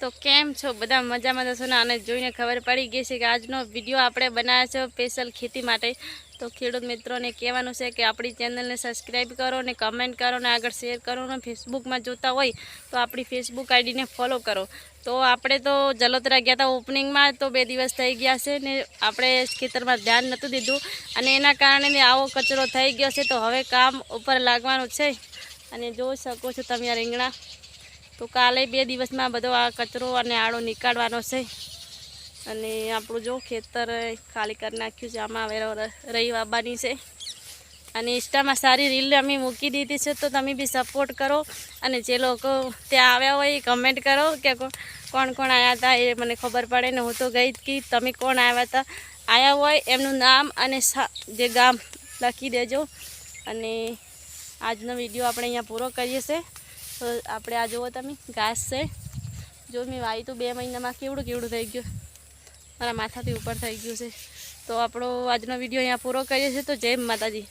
તો કેમ છો? બધા મજામાં જશો ને? આને જોઈને ખબર પડી ગઈ છે કે આજનો વીડિયો આપણે બનાવ્યો છે સ્પેશિયલ ખેતી માટે. તો ખેડૂત મિત્રોને કહેવાનું છે કે આપણી ચેનલને સબસ્ક્રાઈબ કરો ને કમેન્ટ કરો ને આગળ શેર કરો ને ફેસબુકમાં જોતા હોય તો આપણી ફેસબુક આઈડીને ફોલો કરો. તો આપણે તો જલોતરા ગયા હતા ઓપનિંગમાં તો બે દિવસ થઈ ગયા છે ને આપણે ખેતરમાં ધ્યાન નહોતું દીધું અને એના કારણે આવો કચરો થઈ ગયો છે. તો હવે કામ ઉપર લાગવાનું છે. અને જોઈ શકો છો તમે આ રીંગણા. તો કાલે બે દિવસમાં બધો આ કચરો અને આળો નીકાળવાનો છે. અને આપણું જો ખેતર ખાલી કરી નાખ્યું છે. આમાં હવે રહી વાબાની છે. અને ઇન્સ્ટામાં સારી રીલ અમે મૂકી દીધી છે. તો તમે બી સપોર્ટ કરો. અને જે લોકો ત્યાં આવ્યા હોય એ કમેન્ટ કરો કો- કોણ કોણ આવ્યા હતા એ મને ખબર પડે. ને હું તો ગઈ કે તમે કોણ આવ્યા હતા આવ્યા હોય એમનું નામ અને જે ગામ લખી દેજો. અને આજનો વીડિયો આપણે અહીંયા પૂરો કરીએ છીએ તો આપણે આ જુઓ તમે, ઘાસ છે. જો મેં વાવી તો બે મહિનામાં કેવડું કેવડું થઈ ગયું. મારા માથાથી ઉપર થઈ ગયું છે. તો આપણો આજનો વીડિયો અહીંયા પૂરો કરીએ છીએ. તો જય માતાજી.